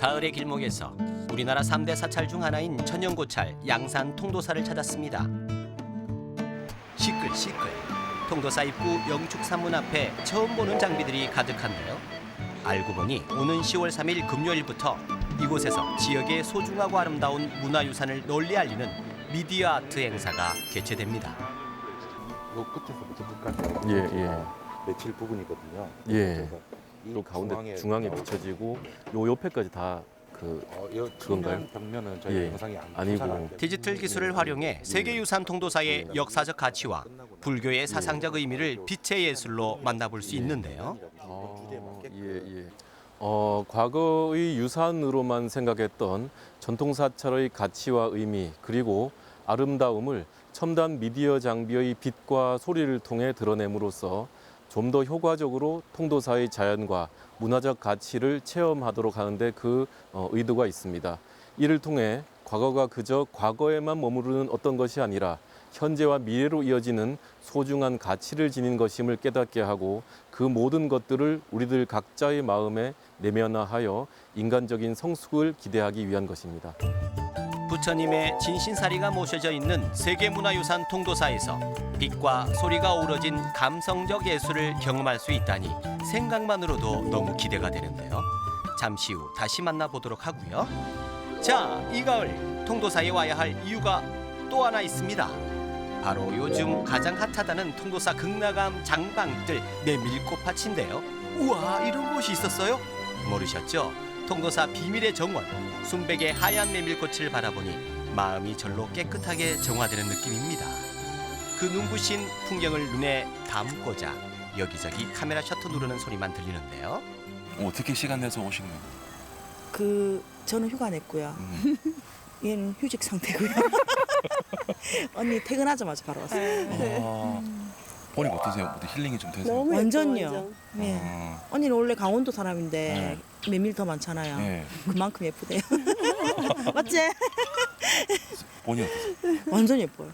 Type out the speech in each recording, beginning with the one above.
가을의 길목에서 우리나라 삼대 사찰 중 하나인 천연고찰 양산 통도사를 찾았습니다. 시끌 시끌 통도사 입구 영축 산문 앞에 처음 보는 장비들이 가득한데요. 알고 보니 오는 10월 3일 금요일부터 이곳에서 지역의 소중하고 아름다운 문화유산을 널리 알리는 미디어 아트 행사가 개최됩니다. 요 끝에서부터 끝까지 예, 예. 며칠 부분이거든요. 예. 그래서 이요 가운데 중앙에 중앙에 나오는 비춰지고 요 옆에까지 다 그 어, 요 그건가요? 측면 벽면은 저희 예. 영상이 안 아니고. 안. 디지털 기술을 활용해 세계유산 통도사의 역사적 가치와 불교의 사상적 의미를 빛의 예술로 만나볼 수 있는데요. 어, 예, 예. 어, 과거의 유산으로만 생각했던 전통 사찰의 가치와 의미 그리고 아름다움을 첨단 미디어 장비의 빛과 소리를 통해 드러냄으로써 좀 더 효과적으로 통도사의 자연과 문화적 가치를 체험하도록 하는데 그 어, 의도가 있습니다. 이를 통해 과거가 그저 과거에만 머무르는 어떤 것이 아니라 현재와 미래로 이어지는 소중한 가치를 지닌 것임을 깨닫게 하고 그 모든 것들을 우리들 각자의 마음에 내면화하여 인간적인 성숙을 기대하기 위한 것입니다. 부처님의 진신사리가 모셔져 있는 세계문화유산 통도사에서 빛과 소리가 어우러진 감성적 예술을 경험할 수 있다니 생각만으로도 너무 기대가 되는데요. 잠시 후 다시 만나보도록 하고요. 자, 이 가을 통도사에 와야 할 이유가 또 하나 있습니다. 바로 요즘 가장 핫하다는 통도사 극락암 장방들 메밀꽃밭인데요. 우와, 이런 곳이 있었어요? 모르셨죠? 통도사 비밀의 정원 순백의 하얀 메밀꽃을 바라보니 마음이 절로 깨끗하게 정화되는 느낌입니다. 그 눈부신 풍경을 눈에 담고자 여기저기 카메라 셔터 누르는 소리만 들리는데요. 어떻게 시간 내서 오신 거예요? 그 저는 휴가 냈고요. 음. 얘는 휴직 상태고요. 언니 퇴근하자마자 바로 왔어요. 네. 아, 보니까 어떠세요? 어때 힐링이 좀 되세요? 너무 완전요. 예뻐, 완전. 네. 아, 언니는 원래 강원도 사람인데 메밀 더 많잖아요. 네. 그만큼 예쁘대요. 맞지? 본인 어떠세요? 완전 예뻐요.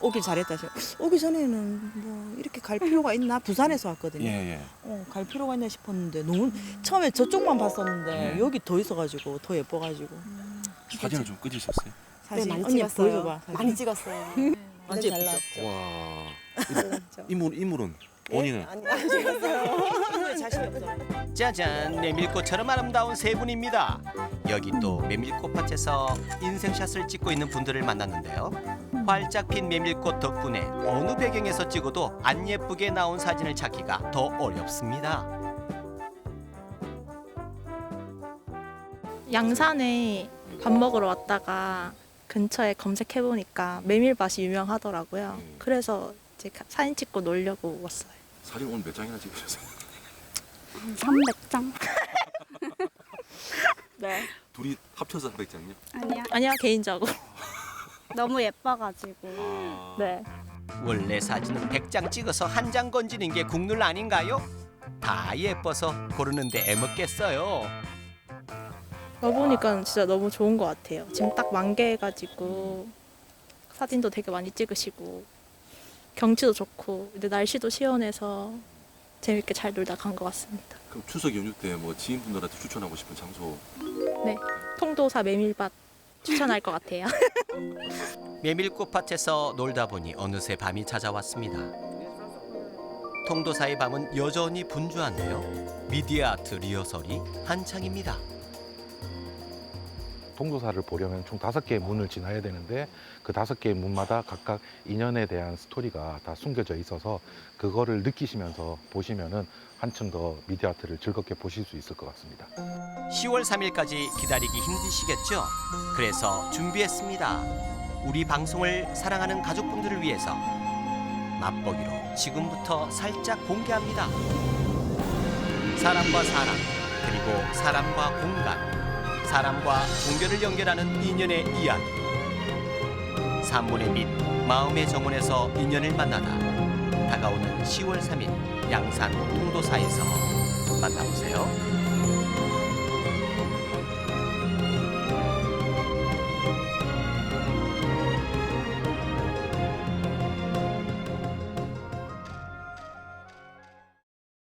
오길 잘했다. 저. 오기 전에는 뭐 이렇게 갈 필요가 있나? 부산에서 왔거든요. 예, 예. 어, 갈 필요가 있나 싶었는데 너무 처음에 저쪽만 봤었는데 예. 여기 더 있어가지고 더 예뻐가지고 사진을 좀 끄지셨어요? 네, 사진 많이 언니 찍었어요. 보여줘봐. 사진. 많이 찍었어요. 완전 잘 예쁘죠. 와. 인물, 인물은 본인은? 아니, 안 찍었어요. 자신이 없어. 짜잔 메밀꽃처럼 아름다운 세 분입니다. 여기 또 메밀꽃밭에서 인생샷을 찍고 있는 분들을 만났는데요. 활짝 핀 메밀꽃 덕분에 어느 배경에서 찍어도 안 예쁘게 나온 사진을 찾기가 더 어렵습니다. 양산에 밥 먹으러 왔다가 근처에 검색해 보니까 메밀밭이 유명하더라고요. 음. 그래서 이제 가- 사진 찍고 놀려고 왔어요. 사진 오늘 몇 장이나 찍으셨어요? 300장? 네. 둘이 합쳐서 300장이요? 아니야. 아니야 개인적으로. 너무 예뻐가지고. 아, 네. 원래 사진은 100장 찍어서 한 장 건지는 게 국룰 아닌가요? 다 예뻐서 고르는데 애먹겠어요. 와보니까 진짜 너무 좋은 것 같아요. 지금 딱 만개해가지고 사진도 되게 많이 찍으시고 경치도 좋고 근데 날씨도 시원해서 재밌게 잘 놀다 간 것 같습니다. 그럼 추석 연휴 때 뭐 지인분들한테 추천하고 싶은 장소 통도사 메밀밭 추천할 것 같아요. 메밀꽃밭에서 놀다 보니 어느새 밤이 찾아왔습니다. 통도사의 밤은 여전히 분주한데요. 미디어 아트 리허설이 한창입니다. 통도사를 보려면 총 다섯 개의 문을 지나야 되는데 그 다섯 개의 문마다 각각 인연에 대한 스토리가 다 숨겨져 있어서 그거를 느끼시면서 보시면은 한층 더 미디어 아트를 즐겁게 보실 수 있을 것 같습니다. 10월 3일까지 기다리기 힘드시겠죠? 그래서 준비했습니다. 우리 방송을 사랑하는 가족분들을 위해서 맛보기로 지금부터 살짝 공개합니다. 사람과 사람, 그리고 사람과 공간, 사람과 종교를 연결하는 인연의 이야기. 산문의 빛, 마음의 정원에서 인연을 만나다. 다가오는 10월 3일 양산 통도사에서 만나보세요.